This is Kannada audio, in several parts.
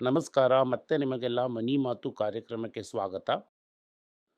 ನಮಸ್ಕಾರ ಮತ್ತೆ ನಿಮಗೆಲ್ಲ ಮನಿ ಮಾತು ಕಾರ್ಯಕ್ರಮಕ್ಕೆ ಸ್ವಾಗತ.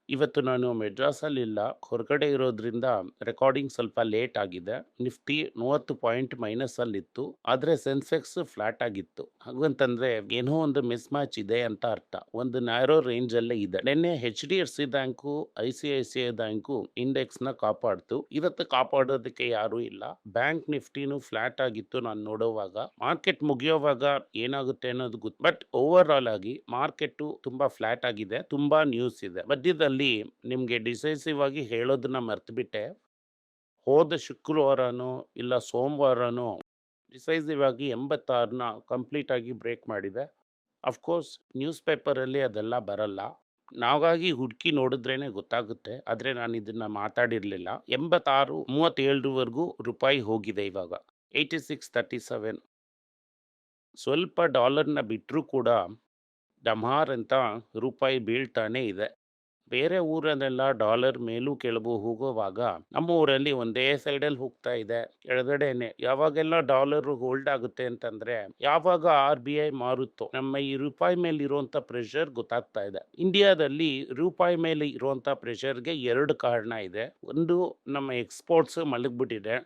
ಇವತ್ತು ನಾನು ಮೆಡ್ರಾಸಲ್ಲಿಲ್ಲ ಹೊರಗಡೆ ಇರೋದ್ರಿಂದ ರೆಕಾರ್ಡಿಂಗ್ ಸ್ವಲ್ಪ ಲೇಟ್ ಆಗಿದೆ. ನಿಫ್ಟಿ ಮೂವತ್ತು ಪಾಯಿಂಟ್ ಮೈನಸ್ ಅಲ್ಲಿತ್ತು ಆದರೆ ಸೆನ್ಸೆಕ್ಸ್ ಫ್ಲಾಟ್ ಆಗಿತ್ತು. ಹಾಗಂತಂದ್ರೆ ಏನೋ ಒಂದು ಮಿಸ್ ಮ್ಯಾಚ್ ಇದೆ ಅಂತ ಅರ್ಥ. ಒಂದು ನ್ಯಾರೋ ರೇಂಜ್ ಅಲ್ಲೇ ಇದೆ. ನಿನ್ನೆ H D F C bank, I C I C I bank ಇಂಡೆಕ್ಸ್ನ ಕಾಪಾಡ್ತು. ಇವತ್ತು ಕಾಪಾಡೋದಕ್ಕೆ ಯಾರೂ ಇಲ್ಲ. ಬ್ಯಾಂಕ್ ನಿಫ್ಟಿನೂ ಫ್ಲಾಟ್ ಆಗಿತ್ತು ನಾನು ನೋಡೋವಾಗ. ಮಾರ್ಕೆಟ್ ಮುಗಿಯೋವಾಗ ಏನಾಗುತ್ತೆ ಅನ್ನೋದು ಗೊತ್ತು. ಬಟ್ ಓವರ್ ಆಲ್ ಆಗಿ ಮಾರ್ಕೆಟ್ ತುಂಬಾ ಫ್ಲಾಟ್ ಆಗಿದೆ. ತುಂಬಾ ನ್ಯೂಸ್ ಇದೆ. ಮಧ್ಯದಲ್ಲಿ ನಿಮ್ಗೆ ಡಿಸೈಸಿವ್ ಆಗಿ ಹೇಳೋದನ್ನ ಮರೆತುಬಿಟ್ಟೆ. ಹೋದ ಶುಕ್ರವಾರನೋ ಇಲ್ಲ ಸೋಮವಾರನೋ ಡಿಸೈಸಿವ್ ಆಗಿ ಎಂಬತ್ತಾರನ್ನ ಕಂಪ್ಲೀಟ್ ಆಗಿ ಬ್ರೇಕ್ ಮಾಡಿದೆ. ಅಫ್ಕೋರ್ಸ್ ನ್ಯೂಸ್ ಪೇಪರಲ್ಲಿ ಅದೆಲ್ಲ ಬರಲ್ಲ. ನಾವಾಗಿ ಹುಡುಕಿ ನೋಡಿದ್ರೇ ಗೊತ್ತಾಗುತ್ತೆ. ಆದರೆ ನಾನು ಇದನ್ನು ಮಾತಾಡಿರಲಿಲ್ಲ. ಎಂಬತ್ತಾರು, ಮೂವತ್ತೇಳರವರೆಗೂ ರೂಪಾಯಿ ಹೋಗಿದೆ ಇವಾಗ. Eighty six thirty seven. ಸ್ವಲ್ಪ ಡಾಲರ್ನ ಬಿಟ್ಟರೂ ಕೂಡ ಡಮಾರ್ ಅಂತ ರೂಪಾಯಿ ಬೀಳ್ತಾನೆ ಇದೆ. ಬೇರೆ ಊರಲ್ಲೆಲ್ಲ ಡಾಲರ್ ಮೇಲೂ ಕೆಳಗೂ ಹೋಗುವಾಗ ನಮ್ಮ ಊರಲ್ಲಿ ಒಂದೇ ಸೈಡಲ್ಲಿ ಹೋಗ್ತಾ ಇದೆ. ಕೆಳಗಡೆನೆ ಯಾವಾಗೆಲ್ಲ ಡಾಲರ್ ಹೋಲ್ಡ್ ಆಗುತ್ತೆ ಅಂತಂದ್ರೆ ಯಾವಾಗ ಆರ್ ಬಿ ಐ ಮಾರುತ್ತೋ ನಮ್ಮ ಈ ರೂಪಾಯಿ ಮೇಲೆ ಇರುವಂತ ಪ್ರೆಷರ್ ಗೊತ್ತಾಗ್ತಾ ಇದೆ. ಇಂಡಿಯಾದಲ್ಲಿ ರೂಪಾಯಿ ಮೇಲೆ ಇರುವಂತ ಪ್ರೆಷರ್ಗೆ ಎರಡು ಕಾರಣ ಇದೆ. ಒಂದು ನಮ್ಮ ಎಕ್ಸ್ಪೋರ್ಟ್ಸ್ ಮಲಗಿಬಿಟ್ಟಿದೆ.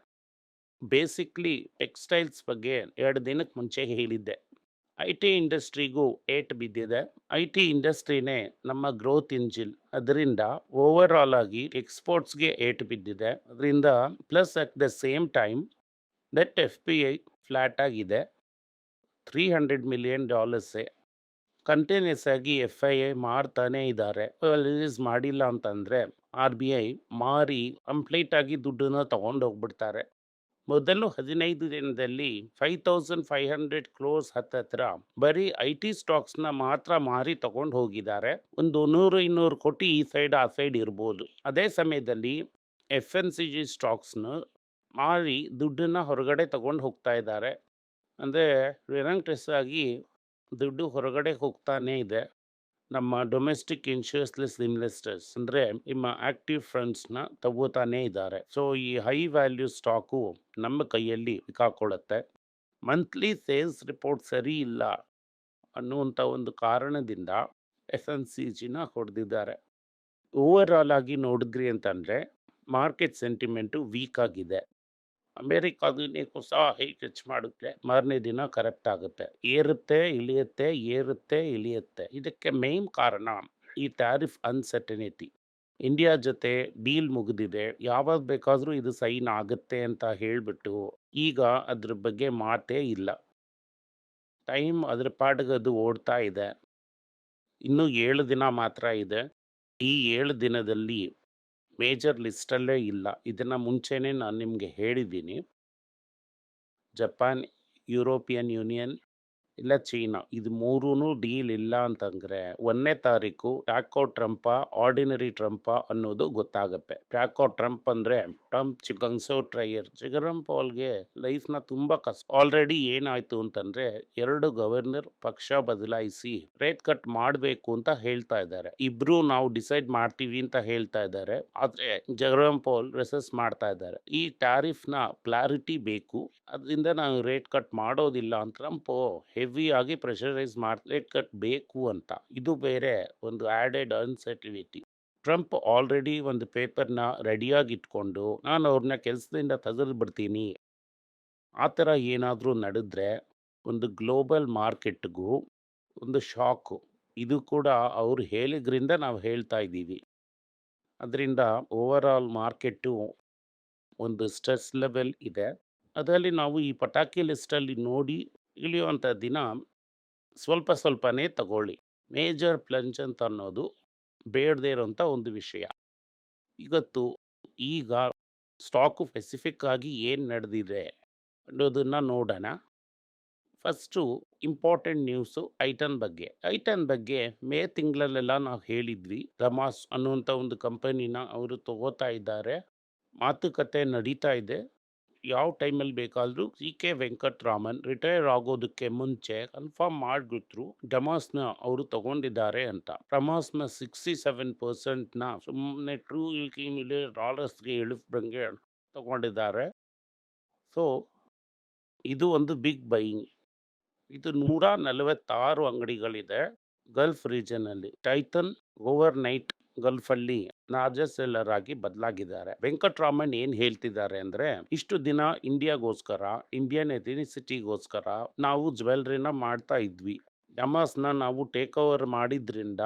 ಬೇಸಿಕ್ಲಿ ಟೆಕ್ಸ್ಟೈಲ್ಸ್ ಬಗ್ಗೆ ಎರಡು ದಿನಕ್ಕೆ ಮುಂಚೆ ಹೇಳಿದ್ದೆ. ಐ ಟಿ ಇಂಡಸ್ಟ್ರಿಗೂ ಏಟ್ ಬಿದ್ದಿದೆ. ಐ ಟಿ ಇಂಡಸ್ಟ್ರಿನೇ ನಮ್ಮ ಗ್ರೋತ್ ಇಂಜಿನ್. ಅದರಿಂದ ಓವರ್ ಆಲ್ ಆಗಿ ಎಕ್ಸ್ಪೋರ್ಟ್ಸ್ಗೆ ಏಟ್ ಬಿದ್ದಿದೆ. ಅದರಿಂದ plus at the same time net F P I flat ಆಗಿದೆ. ತ್ರೀ ಹಂಡ್ರೆಡ್ ಮಿಲಿಯನ್ ಡಾಲರ್ಸೇ ಕಂಟಿನ್ಯೂಸ್ ಆಗಿ ಎಫ್ ಐ ಐ ಮಾರ್ತಾನೆ ಇದ್ದಾರೆ ರಿಲೀಸ್ ಮಾಡಿಲ್ಲ ಅಂತಂದರೆ ಆರ್ ಬಿ ಐ ಮಾರಿ ಕಂಪ್ಲೀಟ್ ಆಗಿ ದುಡ್ಡನ್ನ ತಗೊಂಡು ಹೋಗ್ಬಿಡ್ತಾರೆ ಮೊದಲು ಹದಿನೈದು ದಿನದಲ್ಲಿ five thousand five hundred close ಹತ್ತತ್ರ ಬರೀ ಐ ಟಿ ಸ್ಟಾಕ್ಸ್ನ ಮಾತ್ರ ಮಾರಿ ತಗೊಂಡು ಹೋಗಿದ್ದಾರೆ. ಒಂದು ನೂರು ಇನ್ನೂರು ಕೋಟಿ ಈ ಸೈಡ್, ಆ ಸೈಡ್ ಇರ್ಬೋದು. ಅದೇ ಸಮಯದಲ್ಲಿ ಎಫ್ ಎನ್ ಸಿ ಜಿ ಸ್ಟಾಕ್ಸ್ನ ಮಾರಿ ದುಡ್ಡನ್ನು ಹೊರಗಡೆ ತಗೊಂಡು ಹೋಗ್ತಾ ಇದ್ದಾರೆ. ಅಂದರೆ ರಿರಂಕ್ಟೆಸ್ ಆಗಿ ದುಡ್ಡು ಹೊರಗಡೆ ಹೋಗ್ತಾನೇ ಇದೆ. ನಮ್ಮ ಡೊಮೆಸ್ಟಿಕ್ ಇನ್ಶೂರೆನ್ಸ್ ಇನ್ವೆಸ್ಟರ್ಸ್ ಅಂದರೆ ನಿಮ್ಮ ಆಕ್ಟಿವ್ ಫಂಡ್ಸ್ನ ತಗೋತಾನೆ ಇದ್ದಾರೆ. ಸೊ ಈ ಹೈ ವ್ಯಾಲ್ಯೂ ಸ್ಟಾಕು ನಮ್ಮ ಕೈಯಲ್ಲಿ ಸಿಕ್ಕಾಕೊಳ್ಳುತ್ತೆ ಮಂತ್ಲಿ ಸೇಲ್ಸ್ ರಿಪೋರ್ಟ್ ಸರಿ ಇಲ್ಲ ಅನ್ನುವಂಥ ಒಂದು ಕಾರಣದಿಂದ ಎಸ್ ಎನ್ ಸಿ ಜಿನ ಹೊಡೆದಿದ್ದಾರೆ. ಓವರ್ ಆಲ್ ಆಗಿ ನೋಡಿದ್ರಿ ಅಂತಂದರೆ ಮಾರ್ಕೆಟ್ ಸೆಂಟಿಮೆಂಟು ವೀಕ್ ಆಗಿದೆ. ಅಮೇರಿಕಾದಲ್ಲಿ ಸಹ ಹೈ ಹೆಚ್ ಮಾಡುತ್ತೆ. ಮಾರನೇ ದಿನ ಕರೆಕ್ಟ್ ಆಗುತ್ತೆ. ಏರುತ್ತೆ, ಇಳಿಯುತ್ತೆ ಏರುತ್ತೆ, ಇಳಿಯುತ್ತೆ. ಇದಕ್ಕೆ ಮೇನ್ ಕಾರಣ ಈ ಟ್ಯಾರಿಫ್ ಅನ್ಸರ್ಟನಿಟಿ ಇಂಡಿಯಾ ಜೊತೆ ಡೀಲ್ ಮುಗಿದಿದೆ. ಯಾವಾಗ ಬೇಕಾದರೂ ಇದು ಸೈನ್ ಆಗುತ್ತೆ ಅಂತ ಹೇಳಿಬಿಟ್ಟು ಈಗ ಅದ್ರ ಬಗ್ಗೆ ಮಾತೇ ಇಲ್ಲ. ಟೈಮ್ ಅದ್ರ ಪಾಡಿಗೆ ಅದು ಓಡ್ತಾ ಇದೆ. ಇನ್ನೂ ಏಳು ದಿನ ಮಾತ್ರ ಇದೆ. ಈ ಏಳು ದಿನದಲ್ಲಿ ಮೇಜರ್ ಲಿಸ್ಟಲ್ಲೇ ಇಲ್ಲ. ಇದನ್ನು ಮುಂಚೆನೇ ನಾನು ನಿಮಗೆ ಹೇಳಿದ್ದೀನಿ. ಜಪಾನ್ ಯುರೋಪಿಯನ್ ಯೂನಿಯನ್ ಇಲ್ಲ ಚೀನಾ. ಇದು ಮೂರೂ ಡೀಲ್ ಇಲ್ಲ ಅಂತಂದ್ರೆ, ಒಂದನೇ ತಾರೀಕು ಟ್ಯಾಕೋ ಟ್ರಂಪ, ಆರ್ಡಿನರಿ ಟ್ರಂಪ ಅನ್ನೋದು ಗೊತ್ತಾಗುತ್ತೆ. ಟ್ಯಾಕೋ ಟ್ರಂಪ್ ಅಂದ್ರೆ ಟ್ರಂಪ್ ಚಿಕನ್ಸೋ ಟ್ರೈಯರ್, ಚಿಗರಂ ಪಾಲ್ಗೆ ಲೈಫ್ನ ತುಂಬಾ ಕಷ್ಟ. ಆಲ್ರೆಡಿ ಏನಾಯ್ತು ಅಂತಂದ್ರೆ, ಎರಡು ಗವರ್ನರ್ ಪಕ್ಷ ಬದಲಾಯಿಸಿ ರೇಟ್ ಕಟ್ ಮಾಡಬೇಕು ಅಂತ ಹೇಳ್ತಾ ಇದ್ದಾರೆ. ಇಬ್ರು ನಾವು ಡಿಸೈಡ್ ಮಾಡ್ತೀವಿ ಅಂತ ಹೇಳ್ತಾ ಇದ್ದಾರೆ. ಆದರೆ ಜಗರಂ ಪಾಲ್ ರೆಸಸ್ ಮಾಡ್ತಾ ಇದ್ದಾರೆ. ಈ ಟ್ಯಾರಿಫ್ನ ಕ್ಲಾರಿಟಿ ಬೇಕು. ಅದರಿಂದ ನಾವು ರೇಟ್ ಕಟ್ ಮಾಡೋದಿಲ್ಲ ಅಂತ ಟ್ರಂಪ್ ಹೆವಿ ಆಗಿ ಪ್ರೆಷರೈಸ್ ಬೇಕು ಅಂತ. ಇದು ಬೇರೆ ಒಂದು ಆಡೆಡ್ ಅನ್ಸರ್ಟಿವಿಟಿ ಟ್ರಂಪ್ ಆಲ್ರೆಡಿ ಒಂದು ಪೇಪರ್ನ ರೆಡಿಯಾಗಿ ಇಟ್ಕೊಂಡು ನಾನು ಅವ್ರನ್ನ ಕೆಲಸದಿಂದ ಬಿಡ್ತೀನಿ. ಆ ಥರ ಏನಾದರೂ ನಡೆದ್ರೆ ಒಂದು ಗ್ಲೋಬಲ್ ಮಾರ್ಕೆಟ್ಗೂ ಒಂದು ಶಾಕು. ಇದು ಕೂಡ ಅವ್ರು ಹೇಳಿದ್ರಿಂದ ನಾವು ಹೇಳ್ತಾ ಇದ್ದೀವಿ. ಅದರಿಂದ ಓವರ್ ಆಲ್ ಮಾರ್ಕೆಟು ಒಂದು ಸ್ಟ್ರೆಸ್ ಲೆವೆಲ್ ಇದೆ. ಅದರಲ್ಲಿ ನಾವು ಈ ಪಟಾಕಿ ಲಿಸ್ಟಲ್ಲಿ ನೋಡಿ ಇಳಿಯುವಂಥ ದಿನ ಸ್ವಲ್ಪ ಸ್ವಲ್ಪನೇ ತಗೊಳ್ಳಿ. ಮೇಜರ್ ಪ್ಲಂಜ್ ಅಂತ ಅನ್ನೋದು ಬೇಡದೇ ಇರೋಂಥ ಒಂದು ವಿಷಯ. ಇವತ್ತು ಈಗ ಸ್ಟಾಕು ಸ್ಪೆಸಿಫಿಕ್ ಆಗಿ ಏನು ನಡೆದಿದೆ ಅನ್ನೋದನ್ನು ನೋಡೋಣ. ಫಸ್ಟು ಇಂಪಾರ್ಟೆಂಟ್ ನ್ಯೂಸು ಐಟನ್ ಬಗ್ಗೆ. ಐಟನ್ ಬಗ್ಗೆ ಮೇ ತಿಂಗಳಲ್ಲೆಲ್ಲ ನಾವು ಹೇಳಿದ್ವಿ. ರಮಾಸ್ ಅನ್ನುವಂಥ ಒಂದು ಕಂಪನಿನ ಅವರು ತಗೋತಾ ಇದ್ದಾರೆ. ಮಾತುಕತೆ ನಡೀತಾ ಇದೆ. ಯಾವ ಟೈಮಲ್ಲಿ ಬೇಕಾದರೂ ಸಿ ಕೆ ವೆಂಕಟರಾಮನ್ ರಿಟೈರ್ ಆಗೋದಕ್ಕೆ ಮುಂಚೆ ಕನ್ಫರ್ಮ್ ಮಾಡಿಬಿಟ್ರು ಡಮಾಸ್ನ ಅವರು ತಗೊಂಡಿದ್ದಾರೆ ಅಂತ. ಡಮಾಸ್ನ ಸಿಕ್ಸ್ಟಿ ಸೆವೆನ್ ಪರ್ಸೆಂಟ್ನ ಸುಮ್ಮನೆ ಟ್ರೂ ಮೇಲೆ ಡಾಲರ್ಸ್ಗೆ ಇಳಿಸ್ದಂಗೆ ತಗೊಂಡಿದ್ದಾರೆ. ಸೊ ಇದು ಒಂದು ಬಿಗ್ ಬೈಯಿಂಗ್ ಇದು ನೂರ ನಲವತ್ತಾರು ಅಂಗಡಿಗಳಿದೆ. ಗಲ್ಫ್ ರೀಜನಲ್ಲಿ ಟೈಟನ್ ಓವರ್ ನೈಟ್ ಗಲ್ಫ್ ನಾಜಸೆಲ್ಲರ್ ಆಗಿ ಬದಲಾಗಿದ್ದಾರೆ. ವೆಂಕಟರಾಮನ್ ಏನ್ ಹೇಳ್ತಿದ್ದಾರೆ ಅಂದ್ರೆ, ಇಷ್ಟು ದಿನ ಇಂಡಿಯಾಗೋಸ್ಕರ, ಇಂಡಿಯನ್ ಎಥಿನಿಸಿಟಿಗೋಸ್ಕರ ನಾವು ಜ್ಯುವೆಲ್ರಿನ ಮಾಡ್ತಾ ಇದ್ವಿ. ಡಮಾಸ್ನ ನಾವು ಟೇಕ್ ಓವರ್ ಮಾಡಿದ್ರಿಂದ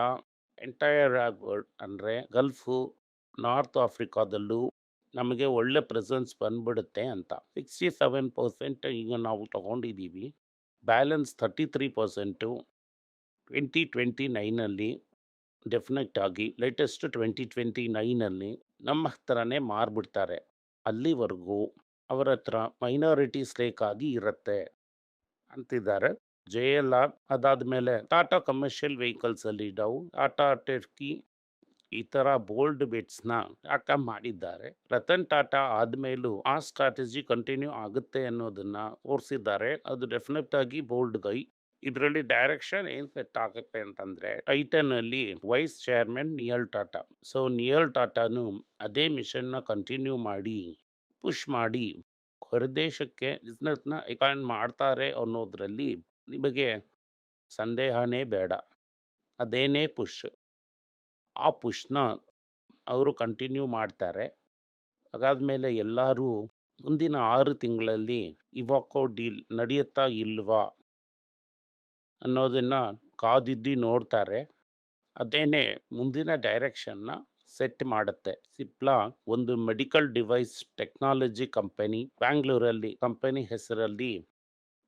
ಎಂಟೈರ್ ವರ್ಲ್ಡ್ ಅಂದ್ರೆ ಗಲ್ಫು, ನಾರ್ತ್ ಆಫ್ರಿಕಾದಲ್ಲೂ ನಮಗೆ ಒಳ್ಳೆ ಪ್ರೆಸೆನ್ಸ್ ಬಂದ್ಬಿಡುತ್ತೆ ಅಂತ. ಸಿಕ್ಸ್ಟಿ ಸೆವೆನ್ ಪರ್ಸೆಂಟ್ ಈಗ ನಾವು ತಗೊಂಡಿದ್ದೀವಿ balance thirty three percent. Twenty twenty ನೈನಲ್ಲಿ definite ಆಗಿ ಲೇಟೆಸ್ಟ್ ಟ್ವೆಂಟಿ ಟ್ವೆಂಟಿ ನೈನಲ್ಲಿ ನಮ್ಮ ಹತ್ರನೇ ಮಾರ್ಬಿಡ್ತಾರೆ. ಅಲ್ಲಿವರೆಗೂ ಅವರ ಹತ್ರ ಮೈನಾರಿಟಿ ಆಗಿ ಇರುತ್ತೆ ಅಂತಿದ್ದಾರೆ. ಜೆ ಎಲ್ ಆರ್ ಅದಾದ್ಮೇಲೆ ಟಾಟಾ ಕಮರ್ಷಿಯಲ್ ವೆಹಿಕಲ್ಸಲ್ಲಿ ಡೌ ಟಾಟಾ ಟೆರ್ಕಿ ಈ ಥರ ಬೋಲ್ಡ್ ಬಿಟ್ಸ್ನ ಟಾಟಾ ಮಾಡಿದ್ದಾರೆ? ರತನ್ ಟಾಟಾ ಆದಮೇಲೂ ಆ ಸ್ಟ್ರಾಟಜಿ ಕಂಟಿನ್ಯೂ ಆಗುತ್ತೆ ಅನ್ನೋದನ್ನ ತೋರಿಸಿದ್ದಾರೆ. ಅದು ಡೆಫಿನೆಟ್ ಆಗಿ ಬೋಲ್ಡ್ ಗೈ ಇದರಲ್ಲಿ ಡೈರೆಕ್ಷನ್ ಏನ್ ಸೆಟ್ ಆಗುತ್ತೆ ಅಂತಂದ್ರೆ ಟೈಟನ್ ಅಲ್ಲಿ vice chairman Noel Tata. So, Noel ಟಾಟಾನು ಅದೇ ಮಿಷನ್ನ ಕಂಟಿನ್ಯೂ ಮಾಡಿ, ಪುಷ್ ಮಾಡಿ ಹೊರದೇಶಕ್ಕೆ ಬಿಸ್ನೆಸ್ನ ಎಕ್ಸ್ಪಾಂಡ್ ಮಾಡ್ತಾರೆ ಅನ್ನೋದ್ರಲ್ಲಿ ನಿಮಗೆ ಸಂದೇಹನೇ ಬೇಡ. ಅದೇನೇ ಪುಷ್. ಆ ಪುಷ್ನ ಅವರು ಕಂಟಿನ್ಯೂ ಮಾಡ್ತಾರೆ. ಹಾಗಾದ್ಮೇಲೆ ಎಲ್ಲರೂ ಮುಂದಿನ ಆರು ತಿಂಗಳಲ್ಲಿ ಇವಾಕೋ ಡೀಲ್ ನಡೆಯುತ್ತಾ ಇಲ್ವಾ ಅನ್ನೋದನ್ನ ಕಾದಿದ್ದು ನೋಡ್ತಾರೆ. ಅದೇನೆ ಮುಂದಿನ ಡೈರೆಕ್ಷನ್ನ ಸೆಟ್ ಮಾಡುತ್ತೆ. ಸಿಪ್ಲಾ ಒಂದು ಮೆಡಿಕಲ್ ಡಿವೈಸ್ ಟೆಕ್ನಾಲಜಿ ಕಂಪನಿ. ಬ್ಯಾಂಗ್ಳೂರಲ್ಲಿ ಕಂಪನಿ ಹೆಸರಲ್ಲಿ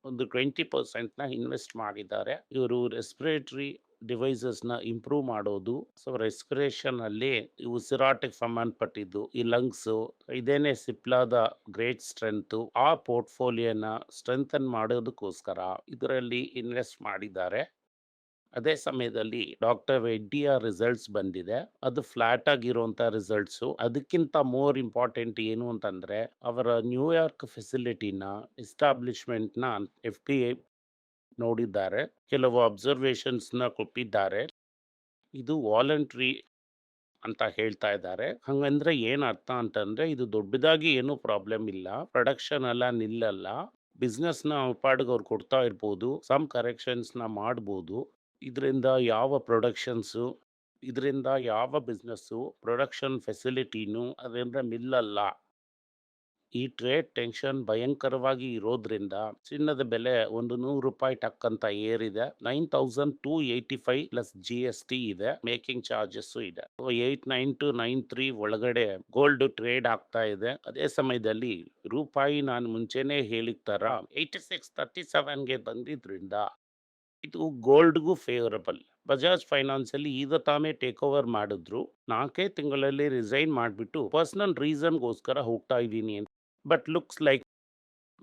ಒಂದು ಟ್ವೆಂಟಿ ಪರ್ಸೆಂಟ್ನ ಇನ್ವೆಸ್ಟ್ ಮಾಡಿದ್ದಾರೆ. ಇವರು ರೆಸ್ಪಿರೇಟರಿ ಡಿವೈಸಸ್ನ ಇಂಪ್ರೂವ್ ಮಾಡೋದು. ಸೊ ರೆಸ್ಪಿರೇಷನಲ್ಲಿ ಉಸಿರಾಟಕ್ಕೆ ಸಂಬಂಧಪಟ್ಟಿದ್ದು, ಈ ಲಂಗ್ಸು ಇದೇನೆ ಸಿಪ್ಲಾದ ಗ್ರೇಟ್ ಸ್ಟ್ರೆಂತು ಆ ಪೋರ್ಟ್ಫೋಲಿಯೋನ ಸ್ಟ್ರೆಂಥನ್ ಮಾಡೋದಕ್ಕೋಸ್ಕರ ಇದರಲ್ಲಿ ಇನ್ವೆಸ್ಟ್ ಮಾಡಿದ್ದಾರೆ. ಅದೇ ಸಮಯದಲ್ಲಿ ಡಾಕ್ಟರ್ ರೆಡ್ಡಿಯ ರಿಸಲ್ಟ್ಸ್ ಬಂದಿದೆ. ಅದು ಫ್ಲಾಟ್ ಆಗಿರುವಂತ ರಿಸಲ್ಟ್ಸು ಅದಕ್ಕಿಂತ ಮೋರ್ ಇಂಪಾರ್ಟೆಂಟ್ ಏನು ಅಂತಂದ್ರೆ, ಅವರ ನ್ಯೂಯಾರ್ಕ್ ಫೆಸಿಲಿಟಿನ ಎಸ್ಟಾಬ್ಲಿಷ್ಮೆಂಟ್ನ ಎಫ್ ಎ ನೋಡಿದ್ದಾರೆ. ಕೆಲವು ಅಬ್ಸರ್ವೇಷನ್ಸ್ನ ಕೊಟ್ಟಿದ್ದಾರೆ. ಇದು ವಾಲಂಟ್ರಿ ಅಂತ ಹೇಳ್ತಾ ಇದ್ದಾರೆ. ಹಂಗಂದ್ರೆ ಏನು ಅರ್ಥ ಅಂತಂದ್ರೆ, ಇದು ದೊಡ್ಡದಾಗಿ ಏನು ಪ್ರಾಬ್ಲಮ್ ಇಲ್ಲ. ಪ್ರೊಡಕ್ಷನ್ ಎಲ್ಲ ನಿಲ್ಲಲ್ಲ. ಬಿಸ್ನೆಸ್ನ ಪಾಡಿಗೆ ಅವ್ರು ಕೊಡ್ತಾ ಇರ್ಬೋದು. ಸಮ್ ಕರೆಕ್ಷನ್ಸ್ನ ಮಾಡ್ಬೋದು. ಇದರಿಂದ ಯಾವ ಪ್ರೊಡಕ್ಷನ್ಸು ಇದರಿಂದ ಯಾವ ಬಿಸ್ನೆಸ್ಸು ಪ್ರೊಡಕ್ಷನ್ ಫೆಸಿಲಿಟಿನೂ ಅದರಿಂದ ನಿಲ್ಲಲ್ಲ. ಈ ಟ್ರೇಡ್ ಟೆನ್ಷನ್ ಭಯಂಕರವಾಗಿ ಇರೋದ್ರಿಂದ ಚಿನ್ನದ ಬೆಲೆ ಒಂದು ನೂರು ರೂಪಾಯಿ ಟಕ್ ಅಂತ ಏರಿದೆ. Nine thousand two eighty five plus G S T ಇದೆ. ಮೇಕಿಂಗ್ ಚಾರ್ಜಸ್ ಇದೆ. Eight nine two nine three ಒಳಗಡೆ ಗೋಲ್ಡ್ ಟ್ರೇಡ್ ಆಗ್ತಾ ಇದೆ. ಅದೇ ಸಮಯದಲ್ಲಿ ರೂಪಾಯಿ ನಾನು ಮುಂಚೆನೆ ಹೇಳಿದ ತರ ಏಯ್ಟಿ ಸಿಕ್ಸ್ ತರ್ಟಿ ಸೆವೆನ್ಗೆ ಬಂದಿದ್ರಿಂದ ಇದು ಗೋಲ್ಡ್ಗೂ ಫೇವರಬಲ್. ಬಜಾಜ್ ಫೈನಾನ್ಸ್ ಅಲ್ಲಿ ಈಗ ತಾನೇ ಟೇಕ್ ಓವರ್ ಮಾಡಿದ್ರು. ನಾಲ್ಕೇ ತಿಂಗಳಲ್ಲಿ ರಿಸೈನ್ ಮಾಡಿಬಿಟ್ಟು ಪರ್ಸನಲ್ ರೀಸನ್ಗೋಸ್ಕರ ಹೋಗ್ತಾ ಇದ್ದೀನಿ ಅಂತ ಬಟ್ ಲುಕ್ಸ್ ಲೈಕ್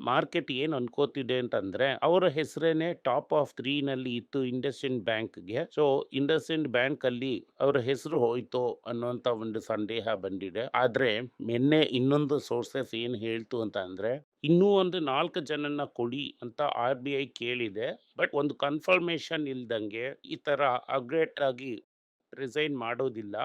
ಮಾರ್ಕೆಟ್ ಏನು ಅನ್ಕೋತಿದೆ ಅಂತಂದ್ರೆ, ಅವರ ಹೆಸರೇನೆ ಟಾಪ್ ಆಫ್ ತ್ರೀನಲ್ಲಿ ಇತ್ತು ಇಂಡಸ್ಇಂಡ್ ಬ್ಯಾಂಕ್ಗೆ. ಸೊ ಬ್ಯಾಂಕ್ ಅಲ್ಲಿ ಅವರ ಹೆಸರು ಹೋಯ್ತು ಅನ್ನುವಂತ ಒಂದು ಸಂದೇಹ ಬಂದಿದೆ. ಆದ್ರೆ, ನಿನ್ನೆ ಇನ್ನೊಂದು ಸೋರ್ಸಸ್ ಏನು ಹೇಳ್ತು ಅಂತ ಅಂದ್ರೆ ಇನ್ನೂ ಒಂದು ನಾಲ್ಕು ಜನನ್ನ ಕೊಡಿ ಅಂತ ಆರ್ ಬಿ ಐ ಕೇಳಿದೆ. ಬಟ್ ಒಂದು ಕನ್ಫರ್ಮೇಶನ್ ಇಲ್ದಂಗೆ ಈ ತರ ಅಗ್ರೇಟ್ ಆಗಿ ರಿಸೈನ್ ಮಾಡೋದಿಲ್ಲ.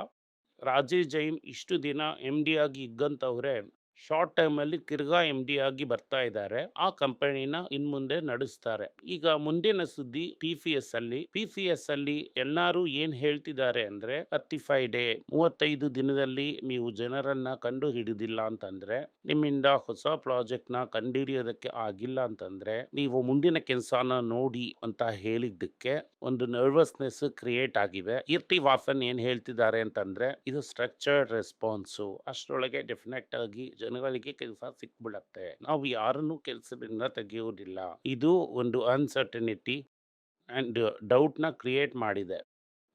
ರಾಜೀವ್ ಜೈನ್ ಇಷ್ಟು ದಿನ ಎಂ ಡಿ ಆಗಿ ಇದ್ದಂಥವ್ರೆ ಶಾರ್ಟ್ ಟೈಮಲ್ಲಿ ತಿರ್ಗಾ ಎಂ ಡಿ ಆಗಿ ಬರ್ತಾ ಇದ್ದಾರೆ ಆ ಕಂಪನಿನ ಇನ್ ಮುಂದೆ ನಡೆಸ್ತಾರೆ. ಈಗ ಮುಂದಿನ ಸುದ್ದಿ ಪಿ ಸಿ ಎಸ್ ಅಲ್ಲಿ. ಪಿ ಸಿ ಎಸ್ ಅಲ್ಲಿ ಎಲ್ಲರೂ ಏನ್ ಹೇಳ್ತಿದ್ದಾರೆ ಅಂದ್ರೆ ತರ್ಟಿ ಫೈವ್ ಡೇ ಮೂವತ್ತೈದು ದಿನದಲ್ಲಿ ನೀವು ಜನರನ್ನ ಕಂಡು ಹಿಡಿದಿಲ್ಲ ಅಂತಂದ್ರೆ, ನಿಮ್ಮಿಂದ ಹೊಸ ಪ್ರಾಜೆಕ್ಟ್ನ ಕಂಡುಹಿಡಿಯೋದಕ್ಕೆ ಆಗಿಲ್ಲ ಅಂತಂದ್ರೆ, ನೀವು ಮುಂದಿನ ಕೆಲಸನ ನೋಡಿ ಅಂತ ಹೇಳಿದ್ದಕ್ಕೆ ಒಂದು ನರ್ವಸ್ನೆಸ್ ಕ್ರಿಯೇಟ್ ಆಗಿವೆ. ಇರ್ತಿ ವಾಸನ್ ಏನ್ ಹೇಳ್ತಿದ್ದಾರೆ ಅಂತಂದ್ರೆ, ಇದು ಸ್ಟ್ರಕ್ಚರ್ಡ್ ರೆಸ್ಪಾನ್ಸು ಅಷ್ಟರೊಳಗೆ ಡೆಫಿನೆಟ್ ಆಗಿ ಜನಗಳಿಗೆ ಕೆಲಸ ಸಿಕ್ಬಿಡತ್ತೆ. ನಾವು ಯಾರನ್ನು ಕೆಲಸದಿಂದ ತೆಗೆಯುವುದಿಲ್ಲ ಇದು ಒಂದು ಅನ್ಸರ್ಟನಿಟಿ ಅಂಡ್ ಡೌಟ್ನ ಕ್ರಿಯೇಟ್ ಮಾಡಿದೆ.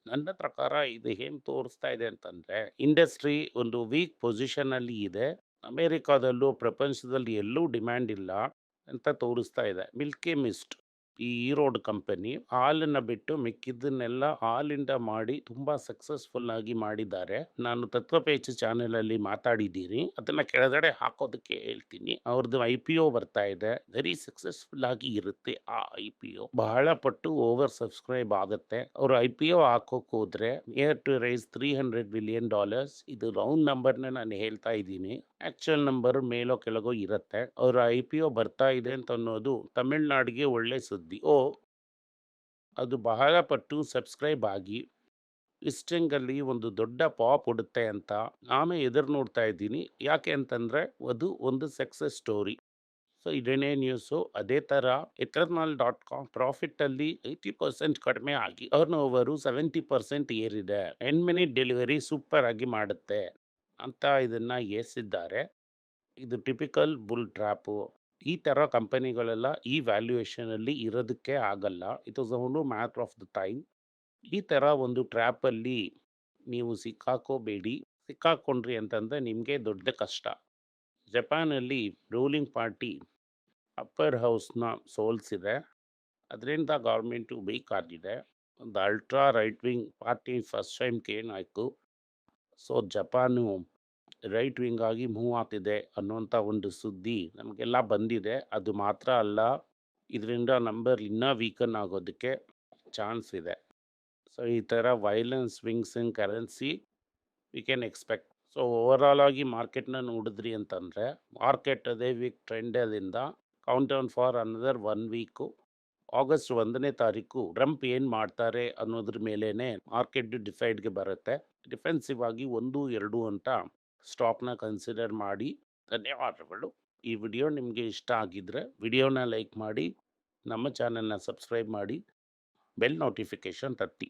ನನ್ನ ಪ್ರಕಾರ ಇದು ಏನು ತೋರಿಸ್ತಾ ಇದೆ ಅಂತಂದರೆ ಇಂಡಸ್ಟ್ರಿ ಒಂದು ವೀಕ್ ಪೊಸಿಷನಲ್ಲಿ ಇದೆ. ಅಮೇರಿಕಾದಲ್ಲೂ ಪ್ರಪಂಚದಲ್ಲಿ ಎಲ್ಲೂ ಡಿಮ್ಯಾಂಡ್ ಇಲ್ಲ ಅಂತ ತೋರಿಸ್ತಾ ಇದೆ. ಮಿಲ್ಕಿ ಮಿಸ್ಟ್ ಈ ಈರೋಡ್ ಕಂಪನಿ ಹಾಲನ್ನು ಬಿಟ್ಟು ಮಿಕ್ಕಿದ್ದನ್ನೆಲ್ಲ ಹಾಲಿಂದ ಮಾಡಿ ತುಂಬಾ ಸಕ್ಸಸ್ಫುಲ್ ಆಗಿ ಮಾಡಿದ್ದಾರೆ. ನಾನು ತತ್ವಪೇಚ ಚಾನೆಲ್ ಅಲ್ಲಿ ಮಾತಾಡಿದ್ದೀನಿ. ಅದನ್ನ ಕೆಳಗಡೆ ಹಾಕೋದಕ್ಕೆ ಹೇಳ್ತೀನಿ. ಅವ್ರದ್ದು ಐ ಪಿ ಒ ಬರ್ತಾ ಇದೆ. ವೆರಿ ಸಕ್ಸಸ್ಫುಲ್ ಆಗಿ ಇರುತ್ತೆ ಆ ಐ ಪಿ ಒ. ಬಹಳ ಪಟ್ಟು ಓವರ್ ಸಬ್ಸ್ಕ್ರೈಬ್ ಆಗುತ್ತೆ. ಅವ್ರು ಐ ಪಿ ಒ ಹಾಕೋಕ್ ಹೋದ್ರೆ near to raise three hundred billion dollars ಇದು ರೌಂಡ್ ನಂಬರ್ನ ನಾನು ಹೇಳ್ತಾ ಇದ್ದೀನಿ. ಆಕ್ಚುಯಲ್ ನಂಬರ್ ಮೇಲೋ ಕೆಳಗೋ ಇರುತ್ತೆ. ಅವರ ಐ ಪಿ ಒ ಬರ್ತಾ ಇದೆ ಅಂತ ಅನ್ನೋದು ತಮಿಳ್ನಾಡಿಗೆ ಒಳ್ಳೆ ಸುದ್ದಿ. ಓ, ಅದು ಬಹಳ ಪಟ್ಟು ಸಬ್ಸ್ಕ್ರೈಬ್ ಆಗಿ ಇಸ್ಟಿಂಗಲ್ಲಿ ಒಂದು ದೊಡ್ಡ ಪಾಪ್ ಕೊಡುತ್ತೆ ಅಂತ ನಾನು ಎದುರು ನೋಡ್ತಾ ಇದ್ದೀನಿ. ಯಾಕೆ ಅಂತಂದರೆ ಅದು ಒಂದು ಸಕ್ಸಸ್ ಸ್ಟೋರಿ. ಸೊ ಇದೇನೇ ನ್ಯೂಸು. ಅದೇ ಥರ ಎಥರ್ನಾಲ್ ಡಾಟ್ ಕಾಮ್ ಪ್ರಾಫಿಟ್ಟಲ್ಲಿ ಏಯ್ಟಿ ಪರ್ಸೆಂಟ್ ಕಡಿಮೆ ಆಗಿ ಅವ್ರನ್ನ ಓವರು ಸೆವೆಂಟಿ ಪರ್ಸೆಂಟ್ ಏರಿದೆ. ಎನ್ ಮಿನಿಟ್ ಡೆಲಿವರಿ ಸೂಪರ್ ಆಗಿ ಮಾಡುತ್ತೆ. ಅಂತ ಇದನ್ನು ಏರಿಸಿದ್ದಾರೆ. ಇದು ಟಿಪಿಕಲ್ ಬುಲ್ ಟ್ರ್ಯಾಪು ಈ ಥರ ಕಂಪನಿಗಳೆಲ್ಲ ಈ ವ್ಯಾಲ್ಯೂಯೇಷನಲ್ಲಿ ಇರೋದಕ್ಕೆ ಆಗಲ್ಲ. It was only matter of the time ಈ ಥರ ಒಂದು ಟ್ರ್ಯಾಪಲ್ಲಿ ನೀವು ಸಿಕ್ಕಾಕೋಬೇಡಿ. ಸಿಕ್ಕಾಕೊಂಡ್ರಿ ಅಂತಂದರೆ ನಿಮಗೆ ದೊಡ್ಡ ಕಷ್ಟ. ಜಪಾನಲ್ಲಿ ರೂಲಿಂಗ್ ಪಾರ್ಟಿ ಅಪ್ಪರ್ ಹೌಸ್ನ ಸೋಲ್ಸಿದೆ. ಅದರಿಂದ ಗೌರ್ಮೆಂಟು ವೀಕ್ ಆಗಿದೆ ಒಂದು ultra right wing party first time ಏನಾಯಿತು ಸೊ, ಜಪಾನು ರೈಟ್ ವಿಂಗ್ ಆಗಿ ಮೂವ್ ಆಗ್ತಿದೆ ಅನ್ನುವಂಥ ಒಂದು ಸುದ್ದಿ ನಮಗೆಲ್ಲ ಬಂದಿದೆ. ಅದು ಮಾತ್ರ ಅಲ್ಲ, ಇದರಿಂದ ನಂಬರ್ ಇನ್ನೂ ವೀಕನ್ ಆಗೋದಕ್ಕೆ ಚಾನ್ಸ್ ಇದೆ. ಸೊ, ಈ ಥರ violence swings in currency we can expect. So, overall ಆಗಿ ಮಾರ್ಕೆಟ್ನ ನೋಡಿದ್ರಿ ಅಂತಂದರೆ, ಮಾರ್ಕೆಟ್ ಅದೇ week ಟ್ರೆಂಡಲ್ಲಿಂದ countdown for another one week, August ಒಂದನೇ ತಾರೀಕು ಟ್ರಂಪ್ ಏನು ಮಾಡ್ತಾರೆ ಅನ್ನೋದ್ರ ಮೇಲೇ ಮಾರ್ಕೆಟ್ ಡಿಸೈಡ್ಗೆ ಬರುತ್ತೆ. ಡಿಫೆನ್ಸಿವ್ ಆಗಿ ಒಂದು, ಎರಡು ಅಂತ ಸ್ಟಾಕ್ನ ಕನ್ಸಿಡರ್ ಮಾಡಿ, ಧನ್ಯವಾದಗಳು. ಈ ವಿಡಿಯೋ ನಿಮಗೆ ಇಷ್ಟ ಆಗಿದ್ದರೆ ವಿಡಿಯೋನ ಲೈಕ್ ಮಾಡಿ, ನಮ್ಮ ಚಾನಲ್ನ ಸಬ್ಸ್ಕ್ರೈಬ್ ಮಾಡಿ, ಬೆಲ್ ನೋಟಿಫಿಕೇಷನ್ ತತ್ತಿ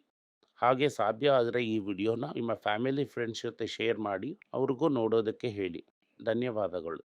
ಹಾಗೆ ಸಾಧ್ಯ ಆದರೆ ಈ ವಿಡಿಯೋನ ನಿಮ್ಮ ಫ್ಯಾಮಿಲಿ, ಫ್ರೆಂಡ್ಸ್ ಜೊತೆ ಶೇರ್ ಮಾಡಿ, ಅವ್ರಿಗೂ ನೋಡೋದಕ್ಕೆ ಹೇಳಿ. ಧನ್ಯವಾದಗಳು.